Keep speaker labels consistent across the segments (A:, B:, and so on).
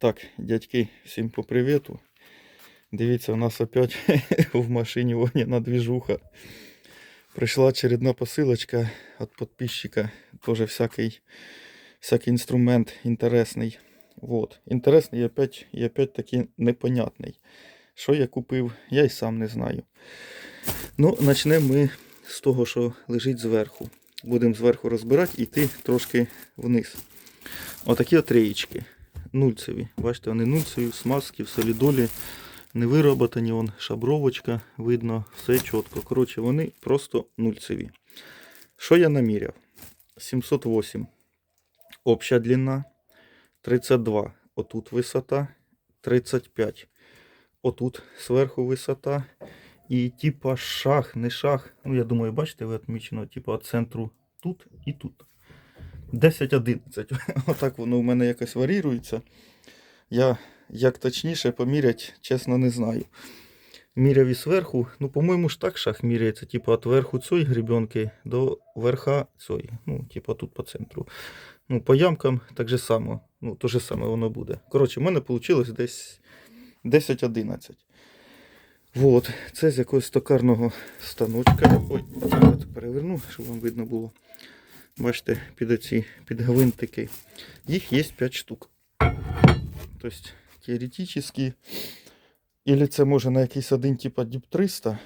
A: Так, дядьки, всім по привіту. Дивіться, у нас опять в машині вогняна движуха. Прийшла очередна посилочка від підписчика. Тоже всякий, всякий інструмент інтересний. Вот. Інтересний і опять, і опять таки непонятний. Що я купив, я й сам не знаю. Ну, почнемо ми з того, що лежить зверху. Будемо зверху розбирати і йти трошки вниз. Отакі от реєчки. Нульцеві. Бачите, вони нульцеві, смазки, в солідолі. Не вироботані, вон шабровочка, видно, все чітко. Коротше, вони просто нульцеві. Що я наміряв? 708. Обща длина. 32. Отут висота. 35. Отут зверху висота. І типа шах, не шах. Ну, я думаю, бачите, ви відмічено, типа центру тут і тут. 10-11. Отак воно у мене якось варірується. Я як точніше поміряти, чесно, не знаю. Міряв і зверху, ну, по-моєму, ж так шах міряється, типу, від верху цієї гребенки до верха цієї. Ну, типу, тут по центру. Ну, по ямкам так же само. Ну, то же саме воно буде. Коротше, в мене вийшло десь 10-11. Вот, це з якогось токарного станочка. Ой, так от переверну, щоб вам видно було. Бачите, під оці під гвинтики. Їх є 5 штук. Тобто, теоретично, Ілі це може на якийсь один типа DIP 300,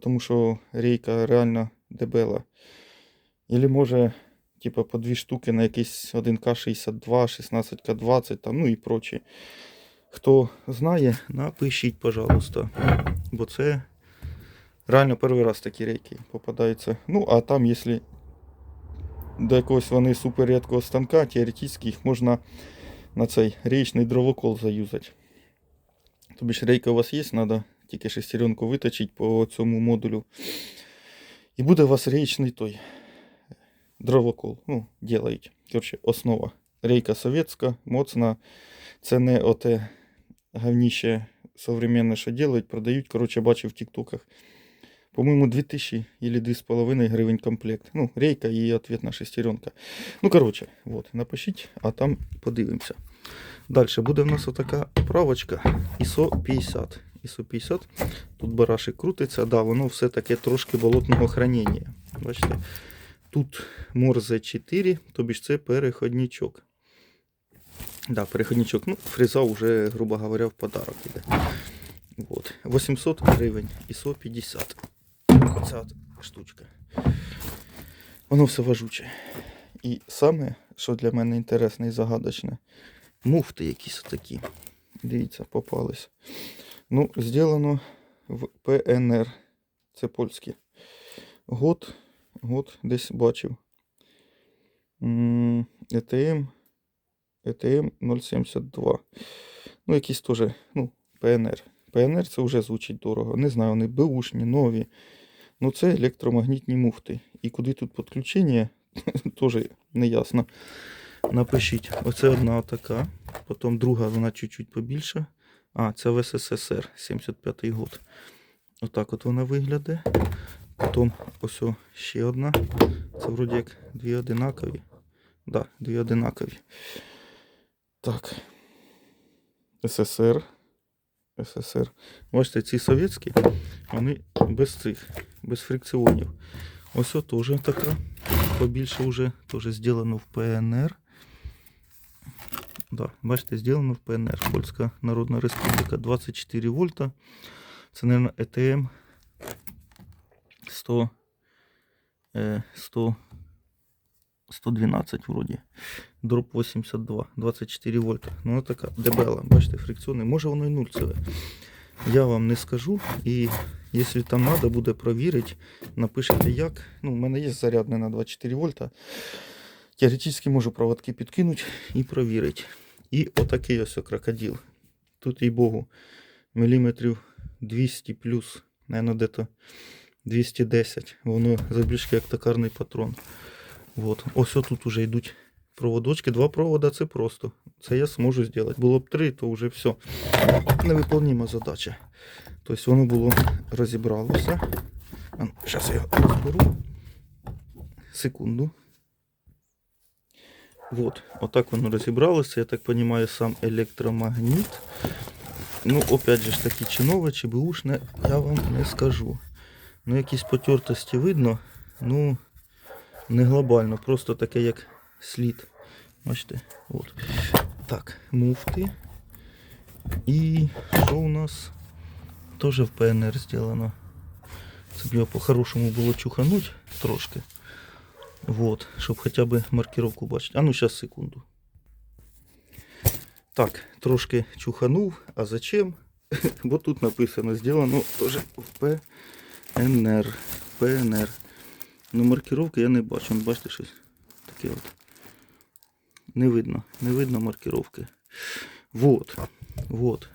A: тому що рейка реально дебела. Ілі може, типа, по дві штуки на якийсь 1К62, 16К20, там, ну і прочі. Хто знає, напишіть, пожалуйста. Бо це реально перший раз такі рейки попадаються. Ну, а там, якщо до якогось вони супер рідкого станка, теоретично їх можна на цей річний дровокол заюзати. Тобі ж рейка у вас є, треба тільки шестеренку виточити по цьому модулю. І буде у вас річний той дровокол. Ну, делають. Коротше, основа. Рейка совєтська, моцна. Це не оте говніще современне, що делають, продають. Коротше, бачив в тіктоках. По-моєму, 2000 или 2,5 гривень комплект. Ну, рейка і ответна шестеренка. Ну, коротше, вот, напишіть, а там подивимося. Далі буде в нас отака правочка ISO 50. ISO 50. Тут барашик крутиться, да, воно все таке трошки болотного хранення. Бачите? Тут Морзе 4, тобі ж це переходничок. Да, переходничок. Ну, фреза вже, грубо говоря, в подарок іде. Вот. 800 гривень, ISO 50. Ця от штучка. Воно все важуче. І саме, що для мене інтересне і загадочне, муфти якісь такі. Дивіться, попались. Ну, зроблено в ПНР. Це польське. Год, год десь бачив. ЕТМ. ЕТМ 072. Ну, якісь теж, ну, ПНР. ПНР це вже звучить дорого. Не знаю, вони беушні, нові. Ну, це електромагнітні муфти. І куди тут підключення, теж не ясно. Напишіть. Оце одна така. Потім друга, вона чуть-чуть побільша. А, це в СССР, 75-й год. Отак от вона виглядає. Потім ось ще одна. Це вроді як дві одинакові. Да, дві одинакові. Так. СССР. СССР. Бачите, ці совєтські, вони без цих, без фрикціонів. Ось о, теж така. Побільше вже теж зроблено в ПНР. Да, бачите, зроблено в ПНР. Польська Народна Республіка 24 вольта. Це, мабуть, ЕТМ 100, е, 100, 112 вроді. Дроп 82, 24 вольта. Ну, вона така дебела, бачите, фрикціони. Може воно і нульцеве. Я вам не скажу. І якщо там треба буде провірити, напишите як. Ну, у мене є зарядне на 24 вольта. Теоретично можу проводки підкинути і провірити. І отакий ось крокодил. Тут, їй богу, міліметрів 200 плюс, наверное, дето 210. Воно забільшки як токарний патрон. Вот. Ось тут уже йдуть проводочки. Два провода це просто. Це я зможу зробити. Було б три, то вже все. Невиполнима задача. Тобто воно було розібралося. Зараз я його розберу. Секунду. Вот, отак воно розібралося. Я так розумію, сам електромагніт. Ну, опять же таки, чи нове, чи бушне, я вам не скажу. Ну, якісь потертості видно, ну, не глобально, просто таке як слід. Бачите? От. Так, муфти. І що у нас? Теж в ПНР зроблено. Це б його по-хорошому було чухануть трошки. Вот, щоб хоча б маркировку бачити. А ну зараз секунду. Так, трошки чуханув. А зачем? Бо тут написано зроблено теж в ПНР. ПНР. Ну, маркировки я не бачу. Бачите щось? Таке от. Не видно. Не видно маркировки. Вот. Вот.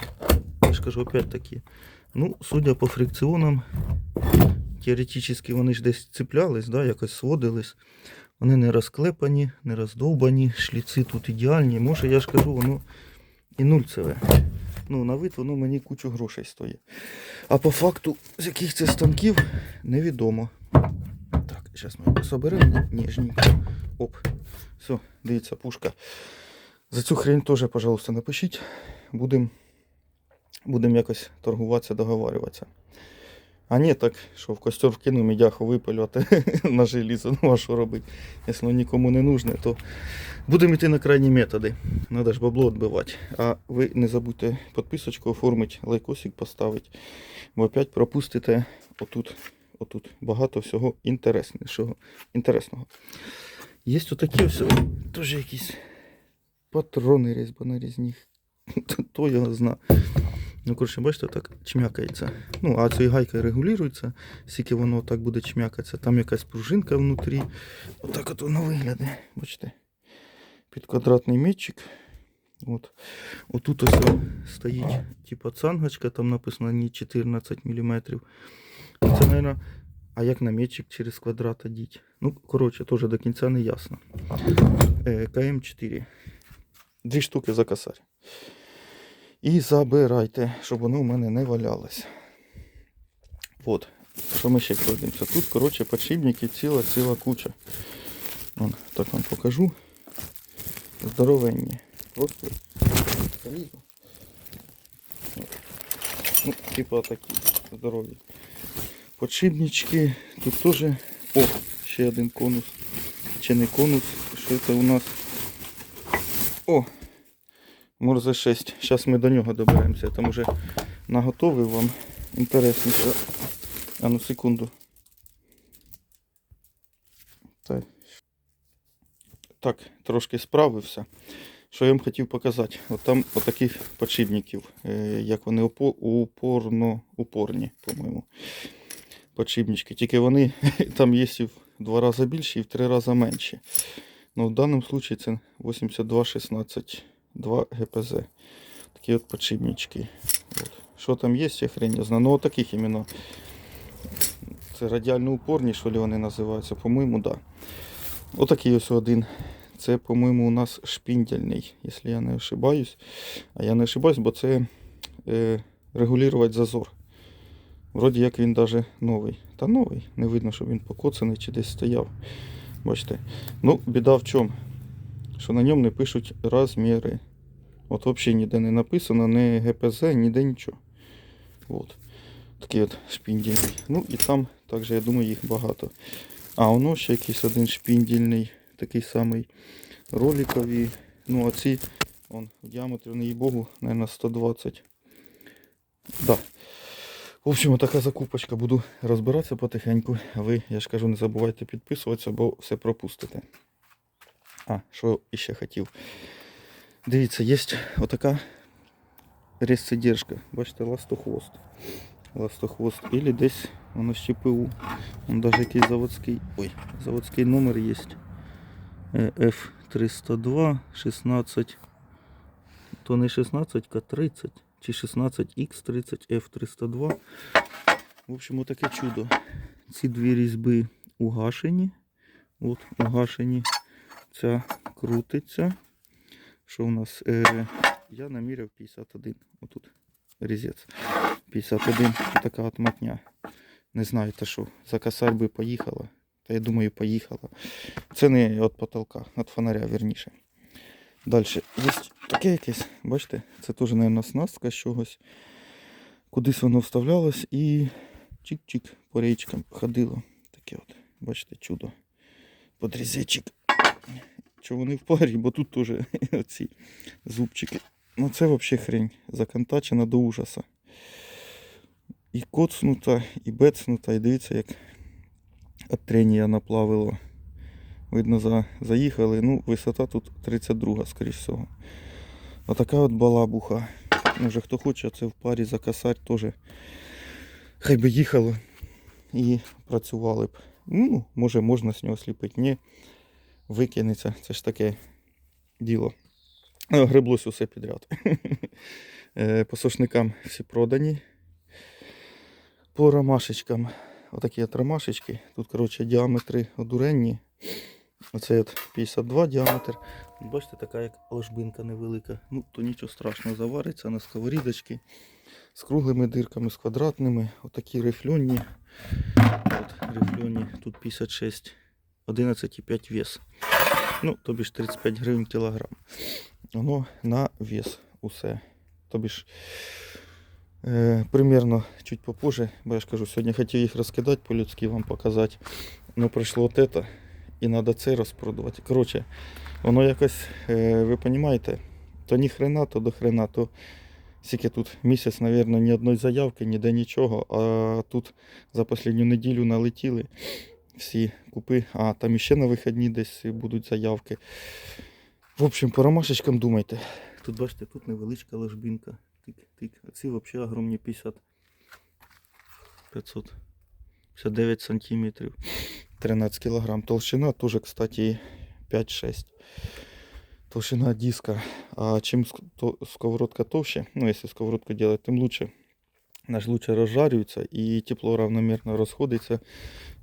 A: Я ж кажу, опять таки. Ну, судя по фрикціонам, теоретично вони ж десь цеплялись, да, якось сводились. Вони не розклепані, не роздовбані, шліци тут ідеальні. Може, я ж кажу, воно і нульцеве. Ну, на вид воно мені кучу грошей стоїть. А по факту, з яких це станків, невідомо. Так, зараз ми соберемо ніжненько. Оп. Все, дивіться, пушка. За цю хрень теж, пожалуйста, напишіть. Будемо будем якось торгуватися, договарюватися. А ні, так що в костер вкину, мідяху випалю, а те на желізо, ну а що робити? Якщо нікому не нужне, то будемо йти на крайні методи. Надо ж бабло відбивати. А ви не забудьте підписочку оформити, лайкосик поставити. Бо опять пропустите отут, отут багато всього інтересного. інтересного. Є отакі ось теж якісь патрони різьбонарізні. То я знаю. Ну, коротше, бачите, так чмякається. Ну, а цією гайкою регулюється, скільки воно так буде чмякатися. Там якась пружинка внутрі. Отак от воно виглядає. Бачите? Під квадратний метчик. От. Отут ось стоїть типа цангочка, там написано не 14 мм. Це, мабуть, а як на метчик через квадрат одіть. Ну, коротше, теж до кінця не ясно. Е, КМ4. Дві штуки за косарь. І забирайте, щоб воно у мене не валялося. От, що ми ще пройдемося. Тут, коротше, подшипників ціла ціла куча. Вон, так вам покажу. Здоровенні. Просто залізу. Ну, типа такі здорові. Подшипнички. Тут теж. О, ще один конус. Чи не конус. Що це у нас? О! Морзе 6. Зараз ми до нього доберемося. Я там уже наготовив вам інтересніше. А ну секунду. Так. так, трошки справився. Що я вам хотів показати? От там отаких подшипників, е, як вони упорно, упорні, по-моєму. Подшипнички. Тільки вони там є і в два рази більші, і в три рази менші. Ну, в даному випадку це 8216 2 ГПЗ. Такі от подшипнички. От. Що там є, я хрень не знаю. Ну от таких іменно. Це радіально упорні, що ли вони називаються, по-моєму, так. Да. Отакий ось один. Це, по-моєму, у нас шпіндельний, якщо я не ошибаюсь. А я не ошибаюсь, бо це е, регулювати зазор. Вроді як він навіть новий. Та новий. Не видно, що він покоцаний чи десь стояв. Бачите. Ну, біда в чому? Що на ньому не пишуть розміри. От взагалі ніде не написано, не ГПЗ, ніде нічого. От. Такий от шпіндільний. Ну і там також, я думаю, їх багато. А воно ще якийсь один шпіндільний, такий самий роликовий. Ну, а ці, он, в діаметрі, не їй богу, мабуть, 120. Да. В общем, така закупочка. Буду розбиратися потихеньку. А ви, я ж кажу, не забувайте підписуватися, бо все пропустите. А, що іще хотів. Дивіться, є отака резцедержка. Бачите, ластохвост. Ластохвост. Или десь воно з ЧПУ. Даже якийсь заводський. Ой, заводський номер є. F302 16. То не 16, а 30. Чи 16X30 F302. В общем, отаке чудо. Ці дві різьби угашені. От, угашені. Ця крутиться. Що у нас? Е, я наміряв 51. Отут різець. 51. Така от матня. Не знаю, та що. За косарь би поїхала. Та я думаю, поїхала. Це не від потолка, від фонаря, верніше. Далі. Є таке якесь, бачите, це теж, мабуть, оснастка з чогось. Кудись воно вставлялось і чик-чик по річкам ходило. Таке от, бачите, чудо. Подрізечик. Що вони в парі, бо тут теж оці зубчики. Ну це взагалі хрень. Законтачена до ужаса. І коцнута, і бецнута, і дивіться, як от тренія наплавило. Видно, за, заїхали. Ну, висота тут 32, скоріш всього. Отака от балабуха. Може хто хоче це в парі закасати теж. Хай би їхало і працювали б. Ну, може можна з нього сліпити. Ні, викинеться. Це ж таке діло. Греблось усе підряд. Е, По сошникам всі продані. По ромашечкам. Отакі от ромашечки. Тут, коротше, діаметри одуренні. Оце от 52 діаметр. Бачите, така як ложбинка невелика. Ну, то нічого страшного, завариться на сковорідочки з круглими дирками, з квадратними. Отакі рифльонні. От, рифльонні. Тут 56, 11,5 вес. Ну, тобі ж 35 гривень кілограм. Воно на вес усе. Тобі ж е, примерно чуть попозже, бо я ж кажу, сьогодні хотів їх розкидати по-людськи вам показати. Ну, прийшло от это, і треба це розпродувати. Коротше, воно якось, е, ви розумієте, то ні хрена, то до хрена, то скільки тут місяць, мабуть, ні одної заявки, ніде нічого, а тут за останню неділю налетіли всі купи, а там іще на вихідні десь будуть заявки. В общем, по ромашечкам думайте. Тут бачите, тут невеличка ложбинка. Тик-тик. А ці взагалі огромні 50. 500. 59 сантиметрів. 13 кілограм. Толщина теж, кстати, 5-6. Толщина диска. А чим сковородка товще, ну, если сковородку делать, тем лучше. Наш лучше розжарюється і тепло равномірно розходиться.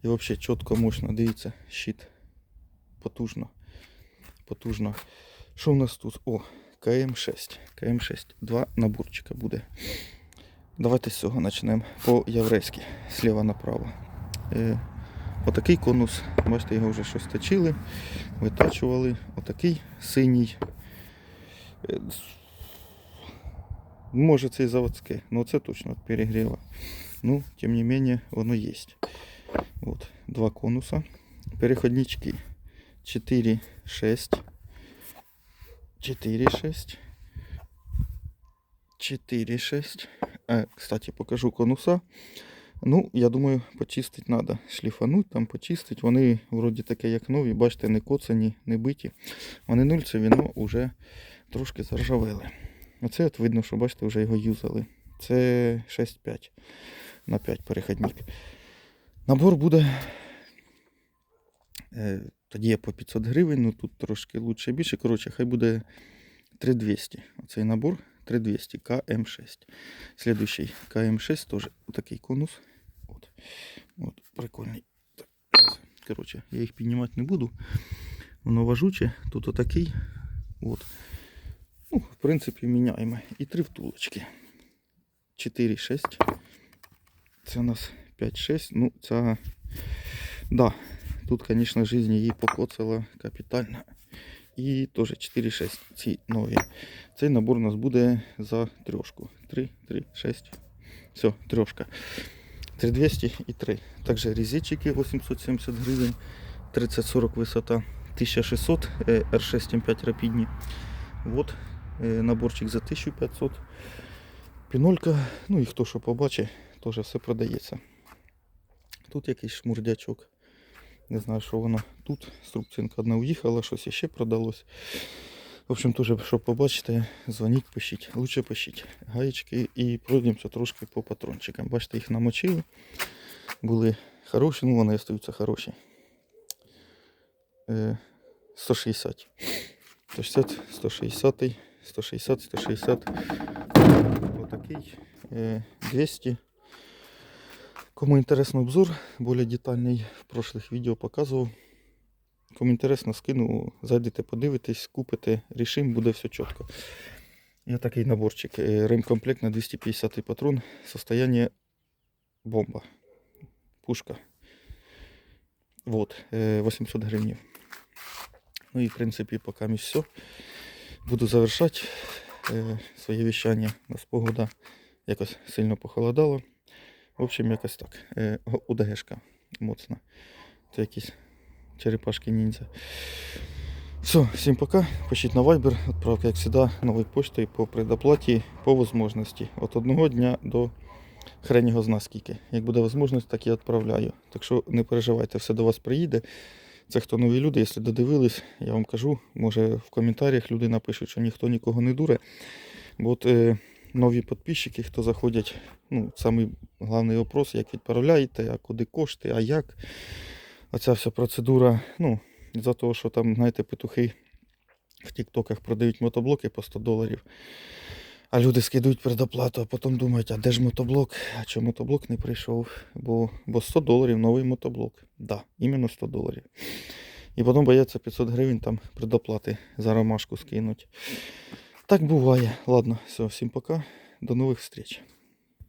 A: І взагалі чітко, мощно. Дивіться, щит. Потужно. Потужно. Що в нас тут? О, КМ6. КМ6. Два наборчика буде. Давайте з цього почнемо по-єврейськи. Сліва направо. Отакий конус. Бачите, його вже щось точили, витачували. Отакий синій. Е, Може це і заводське, але це точно від перегріва. Ну, тим не менее, воно є. От, два конуса. Переходнички 4, 6. 4, 6. 4, 6. Е, кстати, покажу конуса. Ну, я думаю, почистити треба. Шліфануть, там почистити. Вони вроді таке, як нові, бачите, не коцані, не биті. Вони нульцеві, але вже трошки заржавели. Оце от видно, що бачите, вже його юзали. Це 6,5 на 5 переходник. Набор буде. Е, тоді є по 500 гривень, ну тут трошки лучше більше. Коротше, хай буде 3200. Оцей набор 3200 КМ6. Слідуючий КМ6 теж такий конус. От. От, прикольний. Коротше, я їх піднімати не буду. Воно важуче, тут отакий. От. Ну, в принципі, міняємо. І три втулочки. 4-6. Це у нас 5-6. Ну, це. Да. Тут, звісно, жизнь її покоцала капітально. І теж 4-6 ці нові. Цей набор у нас буде за трьошку. 3, 3, 6. Все, трьошка. 3200 і 3. Також різичики 870 гривень. 30-40 висота. 1600 е, R6 М5 рапідні. Вот е, наборчик за 1500. Пінолька, ну і хто що побачить, теж все продається. Тут якийсь шмурдячок. Не знаю, що воно тут. Струбцинка одна уїхала, щось іще продалось. В общем, теж, щоб побачите, дзвоніть, пишіть. Лучше пишіть гаєчки і пройдемося трошки по патрончикам. Бачите, їх намочили. Були хороші, ну вони остаються хороші. Е, 160. 160, 160, 160, 160. Отакий. Е, 200. Кому інтересно обзор, більш детальний в прошлых відео показував. Кому інтересно, скину, зайдете, подивитесь, купите, рішим, буде все чітко. І такий наборчик. Е, Ремкомплект на 250 патрон. Состояние бомба. Пушка. Вот, е, 800 гривень. Ну і в принципі поки все. буду завершати е, своє віщання. У нас погода якось сильно похолодало. В общем, якось так. Е, УДГшка моцна. Це якісь черепашки ніндзя. Все, всім пока. Пишіть на Viber, відправка, як завжди, новою поштою по предоплаті по можливості. От одного дня до хрен його зна скільки. Як буде можливість, так і відправляю. Так що не переживайте, все до вас приїде. Це хто нові люди, якщо додивились, я вам кажу, може в коментарях люди напишуть, що ніхто нікого не дуре. Бо от е, нові підписчики, хто заходять, ну, самий головний вопрос, як відправляєте, а куди кошти, а як. Оця вся процедура, ну, за того, що там, знаєте, петухи в тіктоках продають мотоблоки по 100 доларів. А люди скидують предоплату, а потім думають, а де ж мотоблок? А чому мотоблок не прийшов? Бо, бо 100 доларів новий мотоблок. Да, іменно 100 доларів. І потім бояться 500 гривень там предоплати за ромашку скинуть. Так буває. Ладно, все, всім пока. До нових встреч.